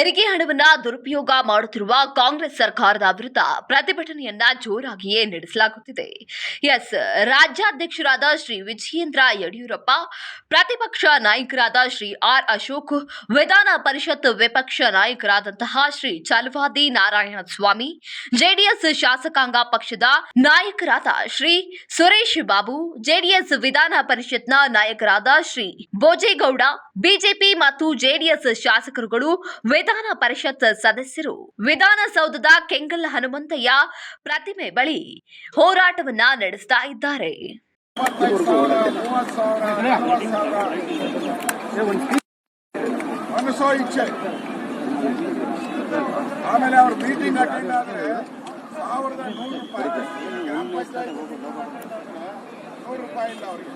ತೆರಿಗೆ ಹಣವನ್ನ ದುರುಪಯೋಗ ಮಾಡುತ್ತಿರುವ ಕಾಂಗ್ರೆಸ್ ಸರ್ಕಾರದ ವಿರುದ್ಧ ಪ್ರತಿಭಟನೆಯನ್ನ ಜೋರಾಗಿಯೇ ನಡೆಸಲಾಗುತ್ತಿದೆ. ಎಸ್, ರಾಜ್ಯಾಧ್ಯಕ್ಷರಾದ ಶ್ರೀ ವಿಜಯೇಂದ್ರ ಯಡಿಯೂರಪ್ಪ, ಪ್ರತಿಪಕ್ಷ ನಾಯಕರಾದ ಶ್ರೀ ಆರ್ ಅಶೋಕ್, ವಿಧಾನ ಪರಿಷತ್ ವಿಪಕ್ಷ ನಾಯಕರಾದಂತಹ ಶ್ರೀ ಚಲವಾದಿ ನಾರಾಯಣ ಸ್ವಾಮಿ ಜೆಡಿಎಸ್ ಶಾಸಕಾಂಗ ಪಕ್ಷದ ನಾಯಕರಾದ ಶ್ರೀ ಸುರೇಶ್ ಬಾಬು, ಜೆಡಿಎಸ್ ವಿಧಾನ ಪರಿಷತ್ನ ನಾಯಕರಾದ ಶ್ರೀ ಬೋಜೇಗೌಡ ಬಿಜೆಪಿ ಮತ್ತು ಜೆಡಿಎಸ್ ಶಾಸಕರುಗಳು ವಿಧಾನ ಪರಿಷತ್ ಸದಸ್ಯರು ವಿಧಾನಸೌಧದ ಕೆಂಗಲ್ ಹನುಮಂತಯ್ಯ ಪ್ರತಿಮೆ ಬಳಿ ಹೋರಾಟವನ್ನ ನಡೆಸ್ತಾ ಇದ್ದಾರೆ. ಆಮೇಲೆ ಮೀಟಿಂಗ್ ರೂಪಾಯಿ ರೂಪಾಯಿ ಅವ್ರಿಗೆ.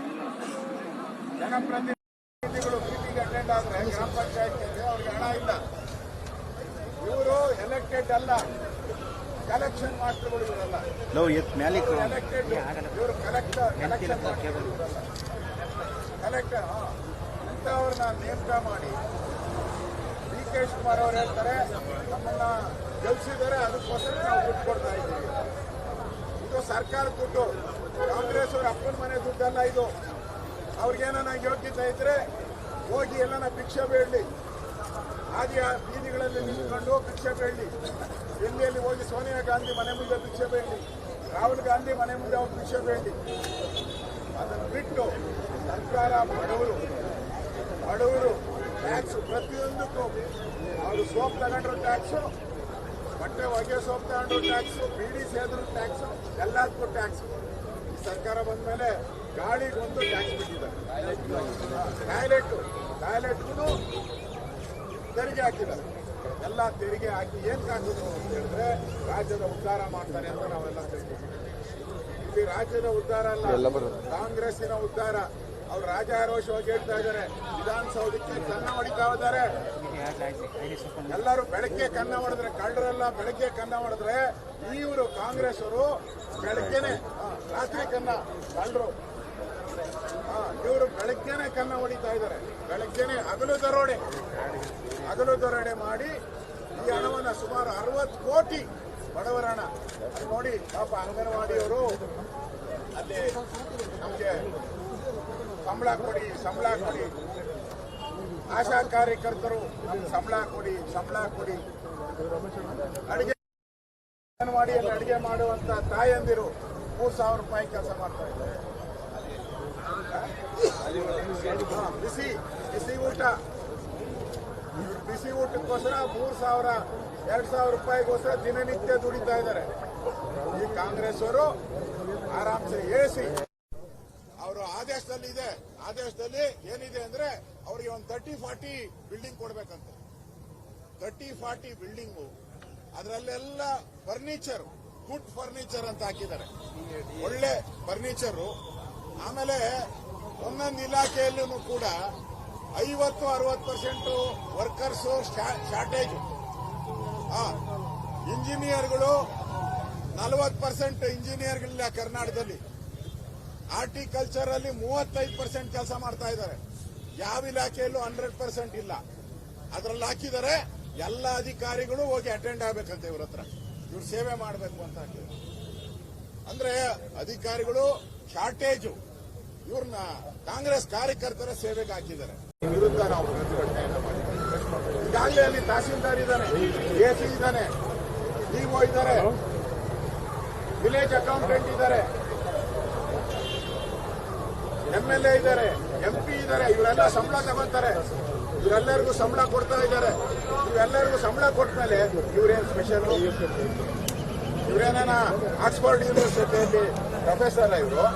ಜನಪ್ರತಿನಿಧಿಗಳು ಮೀಟಿಂಗ್ ಅಟೆಂಡ್ ಆದ್ರೆ ಗ್ರಾಮ ಪಂಚಾಯತ್ ಅವ್ರಿಗೆ ಹಣ ಇಲ್ಲ. ಇವರು ಎಲೆಕ್ಟೆಡ್ ಅಲ್ಲ. ಕಲೆಕ್ಷನ್ ಮಾಸ್ಟರ್ಗಳು ಇವರಲ್ಲ. ಎಲೆಕ್ಟೆಡ್ ಇವರು ಕಲೆಕ್ಟರ್ ಕಲೆಕ್ಷನ್ ಕಲೆಕ್ಟರ್ ಇಂಥವ್ರನ್ನ ನೇಮಕ ಮಾಡಿ ಡಿ ಕೆ ಶಿವಕುಮಾರ್ ಅವರು ಹೇಳ್ತಾರೆ ನಮ್ಮನ್ನ ಗೆಲ್ಸಿದ್ದಾರೆ ಅದಕ್ಕೋಸ್ಕರ ನಾವು ದುಡ್ಡು ಕೊಡ್ತಾ ಇದ್ದೀವಿ. ಇದು ಸರ್ಕಾರ ದುಡ್ಡು. ಕಾಂಗ್ರೆಸ್ ಅವ್ರ ಅಪ್ಪನ ಮನೆ ದುಡ್ಡಲ್ಲ ಇದು. ಅವ್ರಿಗೇನ ಯೋಗ್ಯತೆ ಇದ್ರೆ ಹೋಗಿ ಎಲ್ಲನ ಭಿಕ್ಷೆ ಬೇಡಲಿ ಹಾಗೆ ಆ ಬೀದಿಗಳಲ್ಲಿ ನಿಂತ್ಕೊಂಡು ಭಿಕ್ಷೆ ಬೇಡಿ ಡೆಲ್ಲಿಯಲ್ಲಿ ಹೋಗಿ ಸೋನಿಯಾ ಗಾಂಧಿ ಮನೆ ಮುಂದೆ ಭಿಕ್ಷೆ ಬೇಡಿ ರಾಹುಲ್ ಗಾಂಧಿ ಮನೆ ಮುಂದೆ ಅವರು ಭಿಕ್ಷೆ ಬೇಡಿ ಅದನ್ನು ಬಿಟ್ಟು ಸರ್ಕಾರ ಬಡವರು ಬಡವರು ಟ್ಯಾಕ್ಸ್ ಪ್ರತಿಯೊಂದಕ್ಕೂ ಅವರು ಸೋಪ್ ತಗೊಂಡ್ರು ಟ್ಯಾಕ್ಸು ಬಟ್ಟೆ ಹೊಗೆ ಸೋಪ್ ತಗೊಂಡ್ರು ಟ್ಯಾಕ್ಸು ಬೀಡಿ ಸೇದ್ರು ಟ್ಯಾಕ್ಸು ಎಲ್ಲದಕ್ಕೂ ಟ್ಯಾಕ್ಸು ಈ ಸರ್ಕಾರ ಬಂದ ಮೇಲೆ ಗಾಡಿಗೊಂದು ಟ್ಯಾಕ್ಸ್ ಬಿಟ್ಟಿದ್ದಾರೆ ಟಾಯ್ಲೆಟ್ ಟಾಯ್ಲೆಟ್ಗೂ ತೆರಿಗೆ ಹಾಕಿದ್ದಾರೆ. ಎಲ್ಲ ತೆರಿಗೆ ಹಾಕಿ ಏನ್ ಕಾಣಿಸ್ತು ಅಂತ ಹೇಳಿದ್ರೆ ರಾಜ್ಯದ ಉದ್ಧಾರ ಮಾಡ್ತಾರೆ ಅಂತ ನಾವೆಲ್ಲ ಇಲ್ಲಿ ರಾಜ್ಯದ ಉದ್ಧಾರ ಅಲ್ಲ ಕಾಂಗ್ರೆಸ್ಸಿನ ಉದ್ಧಾರ. ಅವ್ರು ರಾಜಾರೋಷವಾಗಿ ಹೇಳ್ತಾ ಇದ್ದಾರೆ. ವಿಧಾನಸೌಧಕ್ಕೆ ಕನ್ನ ಹೊಡಿತಾ ಇದ್ದಾರೆ. ಎಲ್ಲರೂ ಬೆಳಗ್ಗೆ ಕನ್ನ ಹೊಡೆದ್ರೆ ಕಳ್ಳರೆಲ್ಲ ಬೆಳಗ್ಗೆ ಕನ್ನ ಹೊಡೆದ್ರೆ ಇವರು ಕಾಂಗ್ರೆಸ್ ಅವರು ಬೆಳಗ್ಗೆನೆ ರಾತ್ರಿ ಕನ್ನ ಕಳ್ಳರು. ಇವರು ಬೆಳಗ್ಗೆನೆ ಕನ್ನ ಹೊಡಿತಾ ಇದ್ದಾರೆ. ಬೆಳಗ್ಗೆನೆ ಹಗಲು ದರೋಡೆ. ಹಗಲು ದರೋಡೆ ಮಾಡಿ ಈ ಹಣವನ್ನು ಸುಮಾರು ಅರವತ್ತು ಕೋಟಿ ಬಡವರ ಹಣ ನೋಡಿ ಪಾಪ ಅಂಗನವಾಡಿಯವರು ಅಲ್ಲಿ ನಮಗೆ ಸಂಬಳ ಕೊಡಿ ಸಂಬಳ ಕೊಡಿ. ಆಶಾ ಕಾರ್ಯಕರ್ತರು ಸಂಬಳ ಕೊಡಿ ಸಂಬಳ ಕೊಡಿ. ಅಡಿಗೆ ಅಂಗನವಾಡಿಯಲ್ಲಿ ಅಡಿಗೆ ಮಾಡುವಂತ ತಾಯಂದಿರು ಮೂರ್ ಸಾವಿರ ರೂಪಾಯಿ ಕೆಲಸ ಮಾಡ್ತಾ ಇದ್ದಾರೆ. ಬಿಸಿ ಬಿಸಿ ಊಟ ಬಿಸಿ ಊಟಕ್ಕೋಸ್ಕರ ಮೂರು ಸಾವಿರ ಎರಡು ಸಾವಿರ ರೂಪಾಯಿಗೋಸ್ಕರ ದಿನನಿತ್ಯ ದುಡಿತಾ ಇದ್ದಾರೆ ಈ ಕಾಂಗ್ರೆಸ್ ಅವರು ಆರಾಮ್ಸೆ ಏಸಿ ಅವರು ಆದೇಶದಲ್ಲಿ ಇದೆ ಆದೇಶದಲ್ಲಿ ಏನಿದೆ ಅಂದ್ರೆ ಅವರಿಗೆ ಒಂದು ತರ್ಟಿ ಫಾರ್ಟಿ ಬಿಲ್ಡಿಂಗ್ ಕೊಡ್ಬೇಕಂತ ತರ್ಟಿ ಫಾರ್ಟಿ ಬಿಲ್ಡಿಂಗು ಅದರಲ್ಲೆಲ್ಲ ಫರ್ನಿಚರ್ ಗುಡ್ ಫರ್ನಿಚರ್ ಅಂತ ಹಾಕಿದ್ದಾರೆ ಒಳ್ಳೆ ಫರ್ನಿಚರು ಆಮೇಲೆ ಒಂದೊಂದು ಇಲಾಖೆಯಲ್ಲೂ ಕೂಡ ಐವತ್ತು, ಅರವತ್ತು ಪರ್ಸೆಂಟ್ ವರ್ಕರ್ಸ್ ಶಾರ್ಟೇಜ್ ಇಂಜಿನಿಯರ್ಗಳು ನಲವತ್ತು ಪರ್ಸೆಂಟ್ ಇಂಜಿನಿಯರ್ಗಳಿಲ್ಲ ಕರ್ನಾಟಕದಲ್ಲಿ. ಆರ್ಟಿಕಲ್ಚರ್ ಅಲ್ಲಿ ಮೂವತ್ತೈದು ಪರ್ಸೆಂಟ್ ಕೆಲಸ ಮಾಡ್ತಾ ಇದ್ದಾರೆ. ಯಾವ ಇಲಾಖೆಯಲ್ಲೂ ಹಂಡ್ರೆಡ್ ಪರ್ಸೆಂಟ್ ಇಲ್ಲ. ಅದರಲ್ಲಿ ಹಾಕಿದ್ದಾರೆ ಎಲ್ಲ ಅಧಿಕಾರಿಗಳು ಹೋಗಿ ಅಟೆಂಡ್ ಆಗ್ಬೇಕಂತೆ ಇವ್ರ ಹತ್ರ. ಇವ್ರು ಸೇವೆ ಮಾಡಬೇಕು ಅಂತ ಅಂದ್ರೆ ಅಧಿಕಾರಿಗಳು ಶಾರ್ಟೇಜು ಇವ್ರನ್ನ ಕಾಂಗ್ರೆಸ್ ಕಾರ್ಯಕರ್ತರ ಸೇವೆಗೆ ಹಾಕಿದ್ದಾರೆ. ವಿರುದ್ಧ ನಾವು ಪ್ರತಿಭಟನೆಯನ್ನ ಮಾಡಿದ್ದೇವೆ. ಈಗಾಗಲೇ ಅಲ್ಲಿ ತಹಸೀಲ್ದಾರ್ ಇದ್ದಾನೆ ಎಸಿ ಇದ್ದಾನೆ ಡಿಒ ಇದ್ದಾರೆ ವಿಲೇಜ್ ಅಕೌಂಟೆಂಟ್ ಇದ್ದಾರೆ ಎಂಎಲ್ಎ ಇದ್ದಾರೆ ಎಂಪಿ ಇದ್ದಾರೆ ಇವರೆಲ್ಲ ಸಂಬಳ ತಗೊಂತಾರೆ ಇವರೆಲ್ಲರಿಗೂ ಸಂಬಳ ಕೊಡ್ತಾ ಇದ್ದಾರೆ. ಇವೆಲ್ಲರಿಗೂ ಸಂಬಳ ಕೊಟ್ಮೇಲೆ ಇವರೇನು ಸ್ಪೆಷಲ್ ಇವರೇನ ಆಕ್ಸ್ಫರ್ಡ್ ಯೂನಿವರ್ಸಿಟಿಯಲ್ಲಿ ಪ್ರೊಫೆಸರ್ ಇವರು?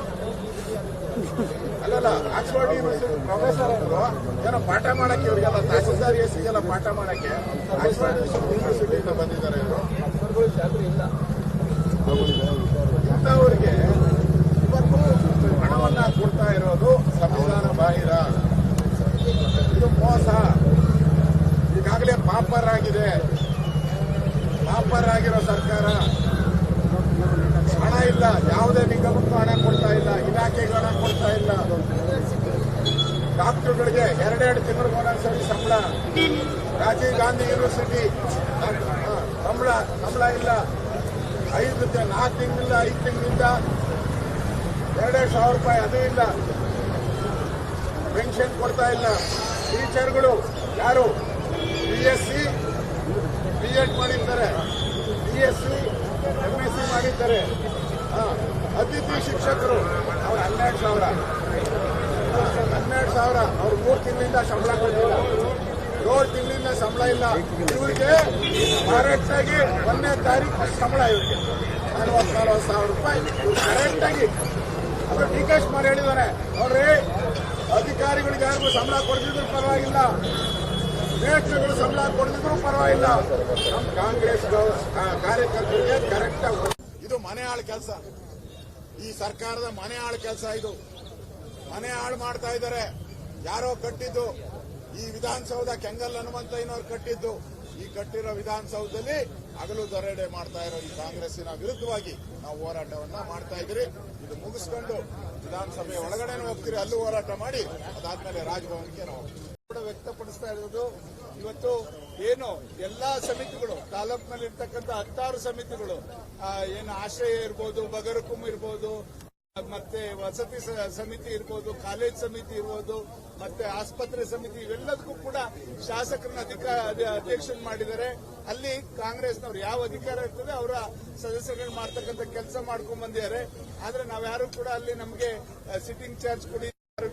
ಅಲ್ಲಲ್ಲ ಆಕ್ಸ್ಫರ್ಡ್ ಯೂನಿವರ್ಸಿಟಿ ಪ್ರೊಫೆಸರ್ ಅವರು ಏನೋ ಪಾಠ ಮಾಡಕ್ಕೆ ಇವರಿಗೆಲ್ಲ ತಹಸೀಲ್ದಾರ್ ಎಲ್ಲ ಪಾಠ ಮಾಡಕ್ಕೆ ಆಕ್ಸ್ಫರ್ಡ್ ಯೂನಿವರ್ಸಿಟಿಯಿಂದ ಬಂದಿದ್ದಾರೆ ಇವರು. ಇಂಥವ್ರಿಗೆ ಇವತ್ತು ಹಣವನ್ನ ಕೊಡ್ತಾ ಇರೋದು ಸಂವಿಧಾನ ಬಾಹಿರ. ಇದು ಮೋಸ. ಈಗಾಗಲೇ ಪಾಪರ್ ಆಗಿದೆ ಪಾಪರ್ ಆಗಿರೋ ಸರ್ಕಾರ. ಹಣ ಇಲ್ಲ, ಯಾವುದೇ ನಿಗಮಕ್ಕೂ ಹಣ ಕೊಡ್ತಾ ಇಲ್ಲ. ಡಾಕ್ಟರ್ಗಳಿಗೆ ಎರಡೆರಡು ತಿಂಗಳಿಗೆ ಒಂದೊಂದ್ಸರಿ ಸಂಬಳ. ರಾಜೀವ್ ಗಾಂಧಿ ಯೂನಿವರ್ಸಿಟಿ. ಸಂಬಳ ಸಂಬಳ ಇಲ್ಲ. ಐದು ನಾಲ್ಕು ತಿಂಗಳಿಂದ, ಐದು ತಿಂಗಳಿಂದ ಎರಡೆರಡು ಸಾವಿರ ರೂಪಾಯಿ ಅದು ಇಲ್ಲ. ಪೆನ್ಷನ್ ಕೊಡ್ತಾ ಇಲ್ಲ. ಟೀಚರ್ಗಳು ಯಾರು? B S C B Ed ಮಾಡಿದ್ದಾರೆ B S C M S C ಮಾಡಿದ್ದಾರೆ ಅತಿಥಿ ಶಿಕ್ಷಕರು. ಅವ್ರು ಹನ್ನೆರಡು ಸಾವಿರ. ಹನ್ನೆರಡು ಸಾವಿರ. ಅವ್ರು ಮೂರು ತಿಂಗಳಿಂದ ಸಂಬಳ ಕೊಟ್ಟಿಲ್ಲ ಏಳು ತಿಂಗಳಿಂದ ಸಂಬಳ ಇಲ್ಲ. ಇವರಿಗೆ ಕರೆಕ್ಟಾಗಿ ಒಂದನೇ ತಾರೀಕು ಸಂಬಳ ಇವರಿಗೆ. ನಲವತ್ತು ನಲವತ್ತು ಸಾವಿರ ರೂಪಾಯಿ. ಕರೆಕ್ಟಾಗಿ ಅವರು ಡಿ ಕೆ ಶಿವಕುಮಾರ್ ಹೇಳಿದ್ದಾರೆ ಅವ್ರಿ ಅಧಿಕಾರಿಗಳಿಗೆ ಯಾರಿಗೂ ಸಂಬಳ ಕೊಡ್ತಿದ್ರು ಪರವಾಗಿಲ್ಲ. ಮೇಷ್ಟ್ರುಗಳು ಸಂಬಳ ಕೊಡ್ತಿದ್ರು ಪರವಾಗಿಲ್ಲ. ನಮ್ಮ ಕಾಂಗ್ರೆಸ್ ಕಾರ್ಯಕರ್ತರಿಗೆ ಕರೆಕ್ಟ್ ಇದು ಮನೆ ಆಳು ಕೆಲಸ. ಈ ಸರ್ಕಾರದ ಮನೆ ಆಳು ಕೆಲಸ ಇದು. ಮನೆ ಹಾಳು ಮಾಡ್ತಾ ಇದ್ದಾರೆ. ಯಾರೋ ಕಟ್ಟಿದ್ದು ಈ ವಿಧಾನಸೌಧ ಕೆಂಗಲ್ ಹನುಮಂತಯ್ಯನವ್ರು ಕಟ್ಟಿದ್ದು. ಈ ಕಟ್ಟಿರೋ ವಿಧಾನಸೌಧದಲ್ಲಿ ಹಗಲು ದರೋಡೆ ಮಾಡ್ತಾ ಇರೋ ಈ ಕಾಂಗ್ರೆಸ್ಸಿನ ವಿರುದ್ಧವಾಗಿ ನಾವು ಹೋರಾಟವನ್ನ ಮಾಡ್ತಾ ಇದ್ದೀರಿ. ಇದು ಮುಗಿಸ್ಕೊಂಡು ವಿಧಾನಸಭೆ ಒಳಗಡೆ ಹೋಗ್ತೀರಿ, ಅಲ್ಲೂ ಹೋರಾಟ ಮಾಡಿ, ಅದಾದ್ಮೇಲೆ ರಾಜಭವನಕ್ಕೆ ನಾವು ಕೂಡ ವ್ಯಕ್ತಪಡಿಸ್ತಾ ಇರೋದು, ಇವತ್ತು ಏನು ಎಲ್ಲಾ ಸಮಿತಿಗಳು ತಾಲೂಕಿನಲ್ಲಿ ಇರ್ತಕ್ಕಂಥ ಹತ್ತಾರು ಸಮಿತಿಗಳು ಏನು ಆಶ್ರಯ ಇರ್ಬೋದು, ಬಗರಕುಂ ಇರ್ಬೋದು ಮತ್ತೆ ವಸತಿ ಸಮಿತಿ ಇರ್ಬೋದು, ಕಾಲೇಜ್ ಸಮಿತಿ ಇರ್ಬೋದು, ಮತ್ತೆ ಆಸ್ಪತ್ರೆ ಸಮಿತಿ ಇವೆಲ್ಲದಕ್ಕೂ ಕೂಡ ಶಾಸಕರನ್ನ ಅಧಿಕಾರ ಅಧ್ಯಕ್ಷನ್ ಮಾಡಿದ್ದಾರೆ. ಅಲ್ಲಿ ಕಾಂಗ್ರೆಸ್ನವ್ರು ಯಾವ ಅಧಿಕಾರ ಇರ್ತದೆ ಅವರ ಸದಸ್ಯರುಗಳು ಮಾಡ್ತಕ್ಕಂಥ ಕೆಲಸ ಮಾಡ್ಕೊಂಡ್ ಬಂದಿದ್ದಾರೆ. ಆದ್ರೆ ನಾವ್ಯಾರು ಕೂಡ ಅಲ್ಲಿ ನಮಗೆ ಸಿಟ್ಟಿಂಗ್ ಚಾರ್ಜ್ ಕೊಡಿ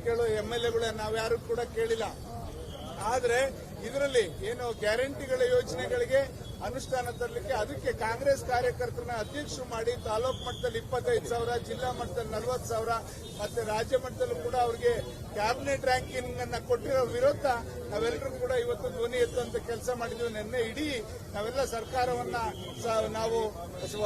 ಕೇಳೋ ಎಂ ಎಲ್ ಎಗಳ ನಾವ್ಯಾರು ಕೂಡ ಕೇಳಿಲ್ಲ. ಆದ್ರೆ ಇದರಲ್ಲಿ ಏನು ಗ್ಯಾರಂಟಿಗಳ ಯೋಜನೆಗಳಿಗೆ ಅನುಷ್ಠಾನ ತರಲಿಕ್ಕೆ ಅದಕ್ಕೆ ಕಾಂಗ್ರೆಸ್ ಕಾರ್ಯಕರ್ತರನ್ನ ಅಧ್ಯಕ್ಷರು ಮಾಡಿ ತಾಲೂಕು ಮಟ್ಟದಲ್ಲಿ ಇಪ್ಪತ್ತೈದು ಸಾವಿರ, ಜಿಲ್ಲಾ ಮಟ್ಟದಲ್ಲಿ ನಲವತ್ತು ಸಾವಿರ ಮತ್ತೆ ರಾಜ್ಯ ಮಟ್ಟದಲ್ಲೂ ಕೂಡ ಅವರಿಗೆ ಕ್ಯಾಬಿನೆಟ್ ರ್ಯಾಂಕಿಂಗ್ ಅನ್ನ ಕೊಟ್ಟಿರೋ ವಿರುದ್ಧ ನಾವೆಲ್ಲರೂ ಕೂಡ ಇವತ್ತು ಧ್ವನಿ ಎತ್ತುವಂತ ಕೆಲಸ ಮಾಡಿದ್ವಿ. ನಿನ್ನೆ ಇಡೀ ನಾವೆಲ್ಲ ಸರ್ಕಾರವನ್ನ ನಾವು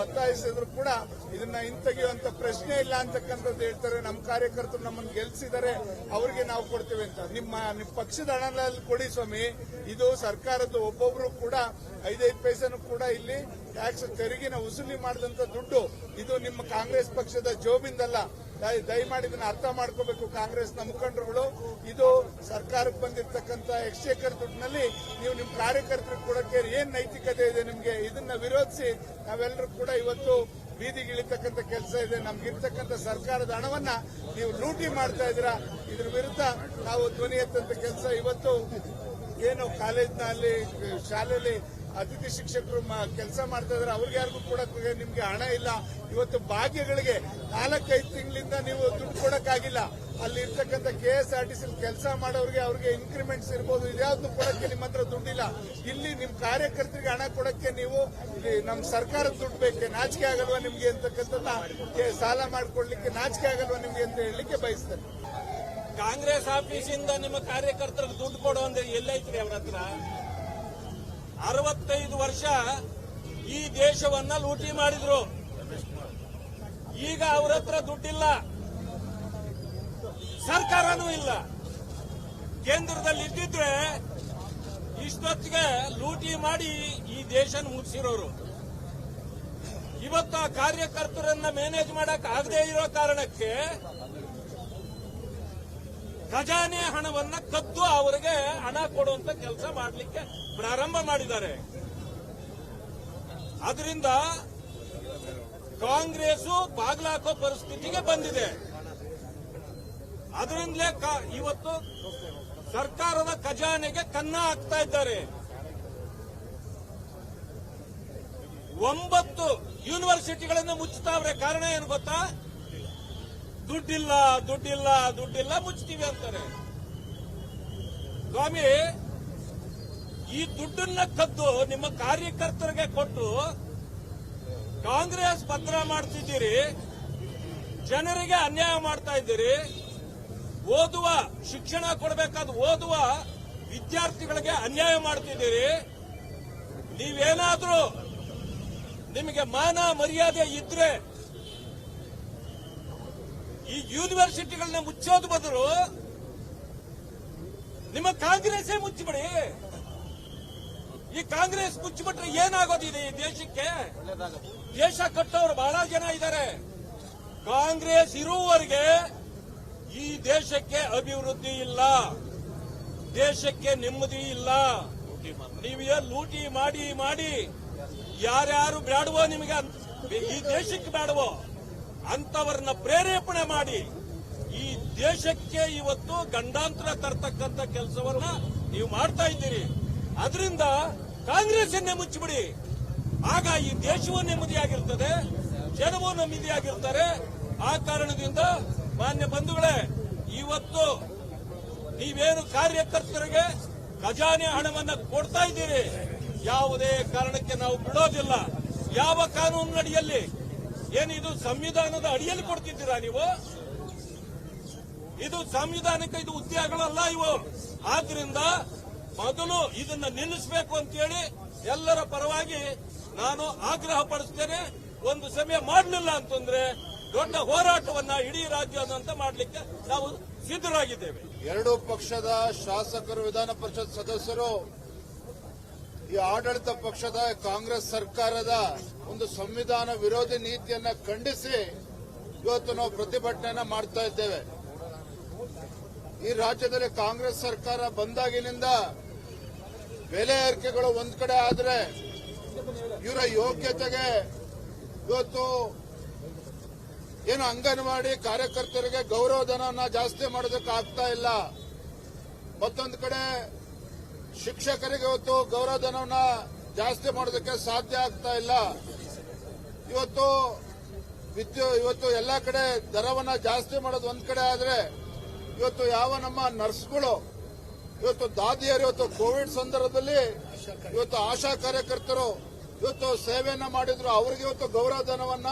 ಒತ್ತಾಯಿಸಿದ್ರು ಕೂಡ ಇದನ್ನ ಹಿಂತೆಗೆಯುವಂತ ಪ್ರಶ್ನೆ ಇಲ್ಲ ಅಂತಕ್ಕಂಥದ್ದು ಹೇಳ್ತಾರೆ. ನಮ್ಮ ಕಾರ್ಯಕರ್ತರು ನಮ್ಮನ್ನು ಗೆಲ್ಸಿದ್ದಾರೆ, ಅವರಿಗೆ ನಾವು ಕೊಡ್ತೇವೆ ಅಂತ. ನಿಮ್ಮ ನಿಮ್ಮ ಪಕ್ಷದ ಹಣದಲ್ಲಿ ಕೊಡಿ ಸ್ವಾಮಿ. ಇದು ಸರ್ಕಾರದ ಒಬ್ಬೊಬ್ರು ಕೂಡ ಐದೈದು ಪೈಸೆನೂ ಕೂಡ ಇಲ್ಲಿ ಟ್ಯಾಕ್ಸ್ ತೆರಿಗೆನ ವಸೂಲಿ ಮಾಡಿದಂತ ದುಡ್ಡು ಇದು ನಿಮ್ಮ ಕಾಂಗ್ರೆಸ್ ಪಕ್ಷದ ಜೋಬಿಂದಲ್ಲ. ದಯ- ದಯಮಾಡಿ ಇದನ್ನ ಅರ್ಥ ಮಾಡ್ಕೋಬೇಕು ಕಾಂಗ್ರೆಸ್ನ ಮುಖಂಡರುಗಳು. ಇದು ಸರ್ಕಾರಕ್ಕೆ ಬಂದಿರತಕ್ಕಂತ ಎಕ್ಸ್ಚೇಕರ್ ದುಡ್ಡಿನಲ್ಲಿ ನೀವು ನಿಮ್ಮ ಕಾರ್ಯಕರ್ತರಿಗೆ ಕೊಡಕ್ಕೆ ಏನ್ ನೈತಿಕತೆ ಇದೆ ನಿಮಗೆ? ಇದನ್ನ ವಿರೋಧಿಸಿ ನಾವೆಲ್ಲರೂ ಕೂಡ ಇವತ್ತು ಬೀದಿಗೆ ಇಳಿತಕ್ಕಂಥ ಕೆಲಸ ಇದೆ. ನಮ್ಗಿರ್ತಕ್ಕಂಥ ಸರ್ಕಾರದ ಹಣವನ್ನ ನೀವು ಲೂಟಿ ಮಾಡ್ತಾ ಇದ್ದೀರಾ? ಇದ್ರ ವಿರುದ್ಧ ನಾವು ಧ್ವನಿ ಎತ್ತಂತ ಕೆಲಸ ಇವತ್ತು ಏನು ಕಾಲೇಜ್ನಲ್ಲಿ ಶಾಲೆಯಲ್ಲಿ ಅತಿಥಿ ಶಿಕ್ಷಕರು ಕೆಲಸ ಮಾಡ್ತಾ ಇದ್ದಾರೆ ಅವ್ರಿಗೆ ಯಾರಿಗೂ ಕೊಡಕ್ಕೆ ನಿಮ್ಗೆ ಹಣ ಇಲ್ಲ. ಇವತ್ತು ಭಾಗ್ಯಗಳಿಗೆ ನಾಲ್ಕೈದು ತಿಂಗಳಿಂದ ನೀವು ದುಡ್ಡು ಕೊಡಕ್ಕಾಗಿಲ್ಲ. ಅಲ್ಲಿ ಇರ್ತಕ್ಕಂತ K S R T C ಕೆಲಸ ಮಾಡೋರಿಗೆ ಅವ್ರಿಗೆ ಇನ್ಕ್ರಿಮೆಂಟ್ಸ್ ಇರ್ಬೋದು. ಇದ್ಯಾವ್ದು ಕೊಡಕ್ಕೆ ನಿಮ್ಮ ಹತ್ರ ದುಡ್ಡಿಲ್ಲ. ಇಲ್ಲಿ ನಿಮ್ ಕಾರ್ಯಕರ್ತರಿಗೆ ಹಣ ಕೊಡಕ್ಕೆ ನೀವು ಇಲ್ಲಿ ನಮ್ ಸರ್ಕಾರದ ದುಡ್ಡು ಬೇಕೆ? ನಾಚಿಕೆ ಆಗಲ್ವಾ ನಿಮ್ಗೆ ಅಂತಕ್ಕಂಥದ್ದನ್ನ ಸಾಲ ಮಾಡ್ಕೊಡ್ಲಿಕ್ಕೆ ನಾಚಿಕೆ ಆಗಲ್ವಾ ನಿಮ್ಗೆ ಅಂತ ಹೇಳಲಿಕ್ಕೆ ಬಯಸ್ತೇನೆ. ಕಾಂಗ್ರೆಸ್ ಆಫೀಸಿಂದ ನಿಮ್ಮ ಕಾರ್ಯಕರ್ತರಿಗೆ ದುಡ್ಡು ಕೊಡೋ ಅಂದ್ರೆ ಎಲ್ಲೈತ್ರಿ ಅವ್ರ ಹತ್ರ? ಅರವತ್ತೈದು ವರ್ಷ ಈ ದೇಶವನ್ನ ಲೂಟಿ ಮಾಡಿದ್ರು. ಈಗ ಅವ್ರ ಹತ್ರ ದುಡ್ಡಿಲ್ಲ. ಸರ್ಕಾರನೂ ಇಲ್ಲ. ಕೇಂದ್ರದಲ್ಲಿ ಇದ್ದಿದ್ರೆ ಇಷ್ಟೊತ್ತಿಗೆ ಲೂಟಿ ಮಾಡಿ ಈ ದೇಶನ ಮುಗಿಸಿರೋರು. ಇವತ್ತು ಆ ಕಾರ್ಯಕರ್ತರನ್ನ ಮ್ಯಾನೇಜ್ ಮಾಡಕ್ ಆಗದೆ ಇರೋ ಕಾರಣಕ್ಕೆ ಖಜಾನೆ ಹಣವನ್ನ ಕದ್ದು ಅವರಿಗೆ ಹಣ ಕೊಡುವಂತ ಕೆಲಸ ಮಾಡಲಿಕ್ಕೆ ಪ್ರಾರಂಭ ಮಾಡಿದ್ದಾರೆ. ಅದರಿಂದ ಕಾಂಗ್ರೆಸ್ ಬಾಗ್ಲಾಕೋ ಪರಿಸ್ಥಿತಿಗೆ ಬಂದಿದೆ. ಅದರಿಂದಲೇ ಇವತ್ತು ಸರ್ಕಾರದ ಖಜಾನೆಗೆ ಕನ್ನ ಹಾಕ್ತಾ ಇದ್ದಾರೆ. ಒಂಬತ್ತು ಯೂನಿವರ್ಸಿಟಿಗಳನ್ನು ಮುಚ್ಚುತ್ತಾವ್ರೆ ಕಾರಣ ಏನು ಗೊತ್ತಾ? ದುಡ್ಡಿಲ್ಲ ದುಡ್ಡಿಲ್ಲ ದುಡ್ಡಿಲ್ಲ ಮುಚ್ತೀವಿ ಅಂತಾರೆ. ಸ್ವಾಮಿ, ಈ ದುಡ್ಡನ್ನ ಕದ್ದು ನಿಮ್ಮ ಕಾರ್ಯಕರ್ತರಿಗೆ ಕೊಟ್ಟು ಕಾಂಗ್ರೆಸ್ ಪತ್ರ ಮಾಡ್ತಿದ್ದೀರಿ, ಜನರಿಗೆ ಅನ್ಯಾಯ ಮಾಡ್ತಾ ಇದ್ದೀರಿ, ಓದುವ, ಶಿಕ್ಷಣ ಕೊಡಬೇಕಾದ ಓದುವ ವಿದ್ಯಾರ್ಥಿಗಳಿಗೆ ಅನ್ಯಾಯ ಮಾಡ್ತಿದ್ದೀರಿ, ನೀವೇನಾದ್ರೂ ನಿಮಗೆ ಮಾನ ಮರ್ಯಾದೆ ಇದ್ರೆ ಈ ಯೂನಿವರ್ಸಿಟಿಗಳನ್ನ ಮುಚ್ಚೋದು ಬದಲು ನಿಮ್ಮ ಕಾಂಗ್ರೆಸ್ಸೇ ಮುಚ್ಚಿಬಿಡಿ. ಈ ಕಾಂಗ್ರೆಸ್ ಮುಚ್ಚಿಬಿಟ್ರೆ ಏನಾಗೋದಿದೆ ಈ ದೇಶಕ್ಕೆ? ದೇಶ ಕಟ್ಟೋರು ಬಹಳ ಜನ ಇದ್ದಾರೆ. ಕಾಂಗ್ರೆಸ್ ಇರುವವರೆಗೆ ಈ ದೇಶಕ್ಕೆ ಅಭಿವೃದ್ಧಿ ಇಲ್ಲ. ದೇಶಕ್ಕೆ ನೆಮ್ಮದಿ ಇಲ್ಲ. ನೀವೇ ಲೂಟಿ ಮಾಡಿ ಮಾಡಿ. ಯಾರ್ಯಾರು ಬೇಡವೋ ನಿಮಗೆ ಈ ದೇಶಕ್ಕೆ ಬೇಡವೋ ಅಂತವರನ್ನ ಪ್ರೇರೇಪಣೆ ಮಾಡಿ ಈ ದೇಶಕ್ಕೆ ಇವತ್ತು ಗಂಡಾಂತರ ತರ್ತಕ್ಕಂಥ ಕೆಲಸವನ್ನ ನೀವು ಮಾಡ್ತಾ ಇದ್ದೀರಿ. ಅದರಿಂದ ಕಾಂಗ್ರೆಸ್ಸನ್ನೇ ಮುಚ್ಚಿಬಿಡಿ. ಆಗ ಈ ದೇಶವೂ ನೆಮ್ಮದಿಯಾಗಿರ್ತದೆ ಜನವೂ ನೆಮ್ಮದಿಯಾಗಿರ್ತಾರೆ ಆ ಕಾರಣದಿಂದ ಮಾನ್ಯ ಬಂಧುಗಳೇ, ಇವತ್ತು ನೀವೇನು ಕಾರ್ಯಕರ್ತರಿಗೆ ಖಜಾನೆ ಹಣವನ್ನು ಕೊಡ್ತಾ ಇದ್ದೀರಿ? ಯಾವುದೇ ಕಾರಣಕ್ಕೆ ನಾವು ಬಿಡೋದಿಲ್ಲ. ಯಾವ ಕಾನೂನಿನಡಿಯಲ್ಲಿ ಏನಿದು? ಸಂವಿಧಾನದ ಅಡಿಯಲ್ಲಿ ಕೊಡ್ತಿದ್ದೀರಾ ನೀವು? ಇದು ಸಂವಿಧಾನಕ್ಕೆ ಇದು ಉದ್ಯೋಗಗಳಲ್ಲ ಇವು. ಆದ್ರಿಂದ ಮೊದಲು ಇದನ್ನ ನಿಲ್ಲಿಸಬೇಕು ಅಂತೇಳಿ ಎಲ್ಲರ ಪರವಾಗಿ ನಾನು ಆಗ್ರಹ ಪಡಿಸ್ತೇನೆ. ಒಂದು ಸಮಯ ಮಾಡಲಿಲ್ಲ ಅಂತಂದ್ರೆ ದೊಡ್ಡ ಹೋರಾಟವನ್ನ ಇಡೀ ರಾಜ್ಯಾದ್ಯಂತ ಮಾಡಲಿಕ್ಕೆ ನಾವು ಸಿದ್ಧರಾಗಿದ್ದೇವೆ. ಎರಡು ಪಕ್ಷದ ಶಾಸಕರು, ವಿಧಾನ ಪರಿಷತ್ ಸದಸ್ಯರು ಈ ಆಡಳಿತ ಪಕ್ಷದ, ಕಾಂಗ್ರೆಸ್ ಸರ್ಕಾರದ ಒಂದು ಸಂವಿಧಾನ ವಿರೋಧಿ ನೀತಿಯನ್ನ ಖಂಡಿಸಿ ಇವತ್ತು ನಾವು ಪ್ರತಿಭಟನೆಯನ್ನ ಮಾಡ್ತಾ ಇದ್ದೇವೆ. ಈ ರಾಜ್ಯದಲ್ಲಿ ಕಾಂಗ್ರೆಸ್ ಸರ್ಕಾರ ಬಂದಾಗಿನಿಂದ ಬೆಲೆ ಏರಿಕೆಗಳು ಒಂದ್ ಕಡೆ ಆದರೆ ಇವರ ಯೋಗ್ಯತೆಗೆ ಇವತ್ತು ಏನು ಅಂಗನವಾಡಿ ಕಾರ್ಯಕರ್ತರಿಗೆ ಗೌರವಧನವನ್ನ ಜಾಸ್ತಿ ಮಾಡೋದಕ್ಕೆ ಆಗ್ತಾ ಇಲ್ಲ. ಮತ್ತೊಂದು ಕಡೆ ಶಿಕ್ಷಕರಿಗೆ ಇವತ್ತು ಗೌರವಧನವನ್ನ ಜಾಸ್ತಿ ಮಾಡೋದಕ್ಕೆ ಸಾಧ್ಯ ಆಗ್ತಾ ಇಲ್ಲ. ಇವತ್ತು ವಿದ್ಯುತ್ ಇವತ್ತು ಎಲ್ಲ ಕಡೆ ದರವನ್ನ ಜಾಸ್ತಿ ಮಾಡೋದು ಒಂದ್ ಕಡೆ ಆದ್ರೆ ಇವತ್ತು ಯಾವ ನಮ್ಮ ನರ್ಸ್ಗಳು, ಇವತ್ತು ದಾದಿಯರು, ಇವತ್ತು ಕೋವಿಡ್ ಸಂದರ್ಭದಲ್ಲಿ ಇವತ್ತು ಆಶಾ ಕಾರ್ಯಕರ್ತರು ಇವತ್ತು ಸೇವೆಯನ್ನ ಮಾಡಿದ್ರು. ಅವರಿಗೆ ಇವತ್ತು ಗೌರವಧನವನ್ನ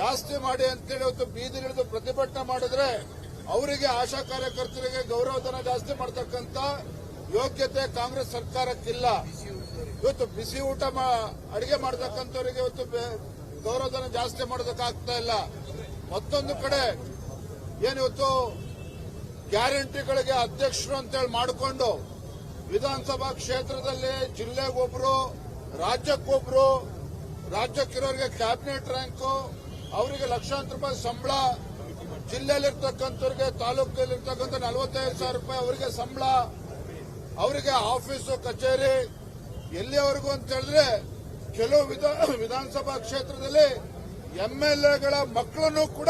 ಜಾಸ್ತಿ ಮಾಡಿ ಅಂತೇಳಿ ಇವತ್ತು ಬೀದಿಗಿಳಿದು ಪ್ರತಿಭಟನೆ ಮಾಡಿದ್ರೆ ಅವರಿಗೆ ಆಶಾ ಕಾರ್ಯಕರ್ತರಿಗೆ ಗೌರವಧನ ಜಾಸ್ತಿ ಮಾಡತಕ್ಕಂತ ಯೋಗ್ಯತೆ ಕಾಂಗ್ರೆಸ್ ಸರ್ಕಾರಕ್ಕಿಲ್ಲ. ಇವತ್ತು ಬಿಸಿ ಊಟ ಅಡಿಗೆ ಮಾಡತಕ್ಕಂಥವರಿಗೆ ಇವತ್ತು ಗೌರವಧನ ಜಾಸ್ತಿ ಮಾಡೋದಕ್ಕಾಗ್ತಾ ಇಲ್ಲ. ಮತ್ತೊಂದು ಕಡೆ ಏನಿವತ್ತು ಗ್ಯಾರಂಟಿಗಳಿಗೆ ಅಧ್ಯಕ್ಷರು ಅಂತೇಳಿ ಮಾಡಿಕೊಂಡು ವಿಧಾನಸಭಾ ಕ್ಷೇತ್ರದಲ್ಲಿ ಜಿಲ್ಲೆಗೊಬ್ರು ರಾಜ್ಯಕ್ಕೊಬ್ರು ರಾಜ್ಯಕ್ಕಿರೋರಿಗೆ ಕ್ಯಾಬಿನೆಟ್ ರ್ಯಾಂಕು, ಅವರಿಗೆ ಲಕ್ಷಾಂತರ ರೂಪಾಯಿ ಸಂಬಳ, ಜಿಲ್ಲೆಯಲ್ಲಿರ್ತಕ್ಕಂಥವ್ರಿಗೆ, ತಾಲೂಕಲ್ಲಿರ್ತಕ್ಕಂಥ ನಲವತ್ತೈದು ಸಾವಿರ ರೂಪಾಯಿ ಅವರಿಗೆ ಸಂಬಳ ಅವರಿಗೆ ಆಫೀಸು, ಕಚೇರಿ, ಎಲ್ಲಿಯವರೆಗೂ ಅಂತ ಹೇಳಿದ್ರೆ ಕೆಲವು ವಿಧಾ- ವಿಧಾನಸಭಾ ಕ್ಷೇತ್ರದಲ್ಲಿ ಎಂಎಲ್ಎಗಳ ಮಕ್ಕಳನ್ನು ಕೂಡ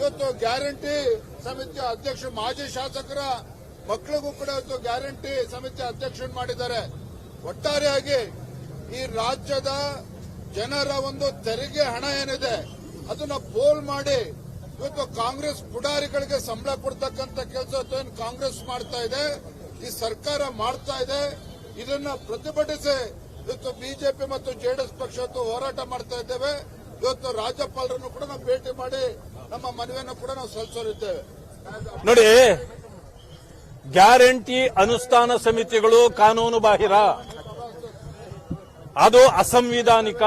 ಇವತ್ತು ಗ್ಯಾರಂಟಿ ಸಮಿತಿ ಅಧ್ಯಕ್ಷ, ಮಾಜಿ ಶಾಸಕರ ಮಕ್ಕಳಿಗೂ ಕೂಡ ಇವತ್ತು ಗ್ಯಾರಂಟಿ ಸಮಿತಿ ಅಧ್ಯಕ್ಷರು ಮಾಡಿದ್ದಾರೆ. ಒಟ್ಟಾರೆಯಾಗಿ ಈ ರಾಜ್ಯದ ಜನರ ಒಂದು ತೆರಿಗೆ ಹಣ ಏನಿದೆ, ಅದನ್ನ ಪೋಲ್ ಮಾಡಿ ಇವತ್ತು ಕಾಂಗ್ರೆಸ್ ಪುಡಾರಿಗಳಿಗೆ ಸಂಬಳ ಕೊಡ್ತಕ್ಕಂಥ ಕೆಲಸ ಕಾಂಗ್ರೆಸ್ ಮಾಡ್ತಾ ಇದೆ. ಈ ಸರ್ಕಾರ ಮಾಡ್ತಾ ಇದೆ, ಇದನ್ನ ಪ್ರತಿಭಟಿಸಿ. ಇವತ್ತು ಬಿಜೆಪಿ ಮತ್ತು ಜೆಡಿಎಸ್ ಪಕ್ಷ ಹೋರಾಟ ಮಾಡ್ತಾ ಇದ್ದೇವೆ. ಇವತ್ತು ರಾಜ್ಯಪಾಲರನ್ನು ಕೂಡ ನಾವು ಭೇಟಿ ಮಾಡಿ ನಮ್ಮ ಮನವಿಯನ್ನು ಕೂಡ ನಾವು ಸಲ್ಲಿಸಲಿದ್ದೇವೆ. ನೋಡಿ, ಗ್ಯಾರಂಟಿ ಅನುಷ್ಠಾನ ಸಮಿತಿಗಳು ಕಾನೂನು ಬಾಹಿರ. ಅದು ಅಸಂವಿಧಾನಿಕ.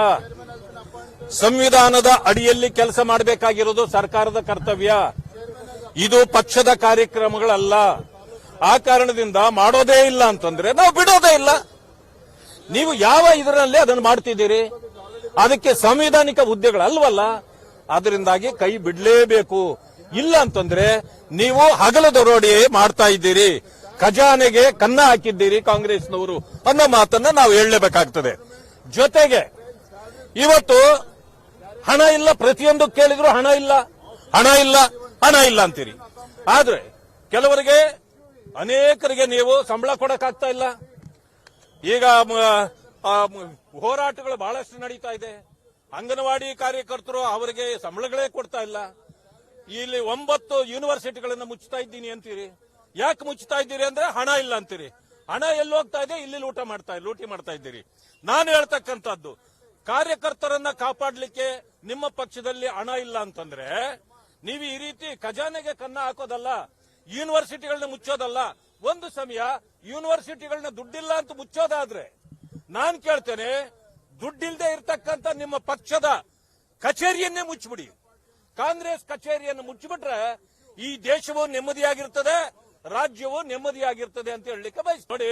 ಸಂವಿಧಾನದ ಅಡಿಯಲ್ಲಿ ಕೆಲಸ ಮಾಡಬೇಕಾಗಿರೋದು ಸರ್ಕಾರದ ಕರ್ತವ್ಯ. ಇದು ಪಕ್ಷದ ಕಾರ್ಯಕ್ರಮಗಳಲ್ಲ. ಆ ಕಾರಣದಿಂದ ಮಾಡೋದೇ ಇಲ್ಲ ಅಂತಂದ್ರೆ ನಾವು ಬಿಡೋದೇ ಇಲ್ಲ. ನೀವು ಯಾವ ಇದರಲ್ಲಿ ಅದನ್ನು ಮಾಡ್ತಿದ್ದೀರಿ? ಅದಕ್ಕೆ ಸಂವಿಧಾನಿಕ ಹುದ್ದೆಗಳಲ್ವಲ್ಲ ಅದರಿಂದಾಗಿ ಕೈ ಬಿಡಲೇಬೇಕು. ಇಲ್ಲ ಅಂತಂದ್ರೆ ನೀವು ಹಗಲ ದರೋಡಿ ಮಾಡ್ತಾ ಇದ್ದೀರಿ. ಖಜಾನೆಗೆ ಕನ್ನ ಹಾಕಿದ್ದೀರಿ ಕಾಂಗ್ರೆಸ್ನವರು. ಅನ್ನೋ ಮಾತನ್ನ ನಾವು ಹೇಳಲೇಬೇಕಾಗ್ತದೆ. ಜೊತೆಗೆ ಇವತ್ತು ಹಣ ಇಲ್ಲ, ಪ್ರತಿಯೊಂದು ಕೇಳಿದ್ರು ಹಣ ಇಲ್ಲ. ಹಣ ಇಲ್ಲ ಹಣ ಇಲ್ಲ ಅಂತೀರಿ. ಆದ್ರೆ ಕೆಲವರಿಗೆ ಅನೇಕರಿಗೆ ನೀವು ಸಂಬಳ ಕೊಡಕ್ಕಾಗ್ತಾ ಇಲ್ಲ. ಈಗ ಹೋರಾಟಗಳು ಬಹಳಷ್ಟು ನಡೀತಾ ಇದೆ. ಅಂಗನವಾಡಿ ಕಾರ್ಯಕರ್ತರು ಅವರಿಗೆ ಸಂಬಳಗಳೇ ಕೊಡ್ತಾ ಇಲ್ಲ. ಇಲ್ಲಿ ಒಂಬತ್ತು ಯೂನಿವರ್ಸಿಟಿಗಳನ್ನು ಮುಚ್ತಾ ಇದ್ದೀನಿ ಅಂತೀರಿ. ಯಾಕೆ ಮುಚ್ತಾ ಇದ್ದೀರಿ ಅಂದ್ರೆ ಹಣ ಇಲ್ಲ ಅಂತೀರಿ. ಹಣ ಎಲ್ಲಿ ಹೋಗ್ತಾ ಇದೆ? ಇಲ್ಲಿ ಲೂಟ ಮಾಡ್ತಾ, ಲೂಟಿ ಮಾಡ್ತಾ ಇದ್ದೀರಿ. ನಾನು ಹೇಳ್ತಕ್ಕಂಥದ್ದು, ಕಾರ್ಯಕರ್ತರನ್ನ ಕಾಪಾಡಲಿಕ್ಕೆ ನಿಮ್ಮ ಪಕ್ಷದಲ್ಲಿ ಹಣ ಇಲ್ಲ ಅಂತಂದ್ರೆ, ನೀವು ಈ ರೀತಿ ಖಜಾನೆಗೆ ಕನ್ನ ಹಾಕೋದಲ್ಲ. ಯೂನಿವರ್ಸಿಟಿಗಳನ್ನ ಮುಚ್ಚೋದಲ್ಲ. ಒಂದು ಸಮಯ ಯೂನಿವರ್ಸಿಟಿಗಳನ್ನ ದುಡ್ಡಿಲ್ಲ ಅಂತ ಮುಚ್ಚೋದಾದ್ರೆ ನಾನ್ ಕೇಳ್ತೇನೆ ದುಡ್ಡಿಲ್ಲದೆ ಇರತಕ್ಕಂತ ನಿಮ್ಮ ಪಕ್ಷದ ಕಚೇರಿಯನ್ನೇ ಮುಚ್ಚಿಬಿಡಿ. ಕಾಂಗ್ರೆಸ್ ಕಚೇರಿಯನ್ನು ಮುಚ್ಚಿಬಿಟ್ರೆ ಈ ದೇಶವು ನೆಮ್ಮದಿಯಾಗಿರ್ತದೆ, ರಾಜ್ಯವು ನೆಮ್ಮದಿಯಾಗಿರ್ತದೆ ಅಂತ ಹೇಳಲಿಕ್ಕೆ ಬಯಸ್ ನೋಡಿ,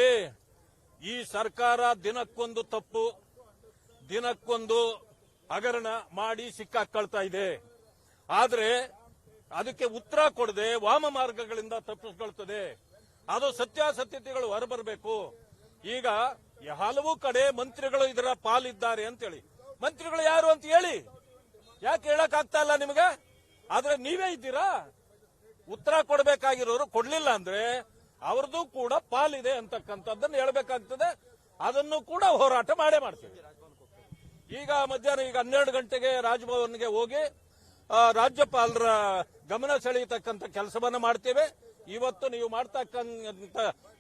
ಈ ಸರ್ಕಾರ ದಿನಕ್ಕೊಂದು ತಪ್ಪು, ದಿನಕ್ಕೊಂದು ಹಗರಣ ಮಾಡಿ ಸಿಕ್ಕಾಕೊಳ್ತಾ ಇದೆ. ಆದ್ರೆ ಅದಕ್ಕೆ ಉತ್ತರ ಕೊಡದೆ ವಾಮ ಮಾರ್ಗಗಳಿಂದ ತಪ್ಪಿಸ್ಕೊಳ್ತದೆ. ಅದು ಸತ್ಯಾಸತ್ಯತೆಗಳು ಹೊರಬರಬೇಕು. ಈಗ ಹಲವು ಕಡೆ ಮಂತ್ರಿಗಳು ಇದರ ಪಾಲಿದ್ದಾರೆ ಅಂತೇಳಿ. ಮಂತ್ರಿಗಳು ಯಾರು ಅಂತ ಹೇಳಿ? ಯಾಕೆ ಹೇಳಕ್ ಆಗ್ತಾ ಇಲ್ಲ ನಿಮಗೆ? ಆದ್ರೆ ನೀವೇ ಇದ್ದೀರಾ? ಉತ್ತರ ಕೊಡಬೇಕಾಗಿರೋರು ಕೊಡ್ಲಿಲ್ಲ ಅಂದ್ರೆ ಅವ್ರದ್ದು ಕೂಡ ಪಾಲಿದೆ ಅಂತಕ್ಕಂಥದ್ದನ್ನು ಹೇಳಬೇಕಾಗ್ತದೆ. ಅದನ್ನು ಕೂಡ ಹೋರಾಟ ಮಾಡೇ ಮಾಡ್ತೀವಿ. ಈಗ ಮಧ್ಯಾಹ್ನ ಈಗ ಹನ್ನೆರಡು ಗಂಟೆಗೆ ರಾಜಭವನ್ಗೆ ಹೋಗಿ ರಾಜ್ಯಪಾಲರ ಗಮನ ಸೆಳೆಯತಕ್ಕಂಥ ಕೆಲಸವನ್ನ ಮಾಡ್ತೇವೆ. ಇವತ್ತು ನೀವು ಮಾಡ್ತಕ್ಕಂಥ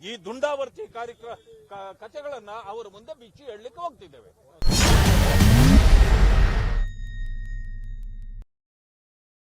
ಈ ದುಂಡಾವರ್ತಿ ಕಾರ್ಯಕ್ರಮ ಕಥೆಗಳನ್ನ ಅವರ ಮುಂದೆ ಬಿಚ್ಚಿ ಹೇಳಲಿಕ್ಕೆ ಹೋಗ್ತಿದ್ದೇವೆ.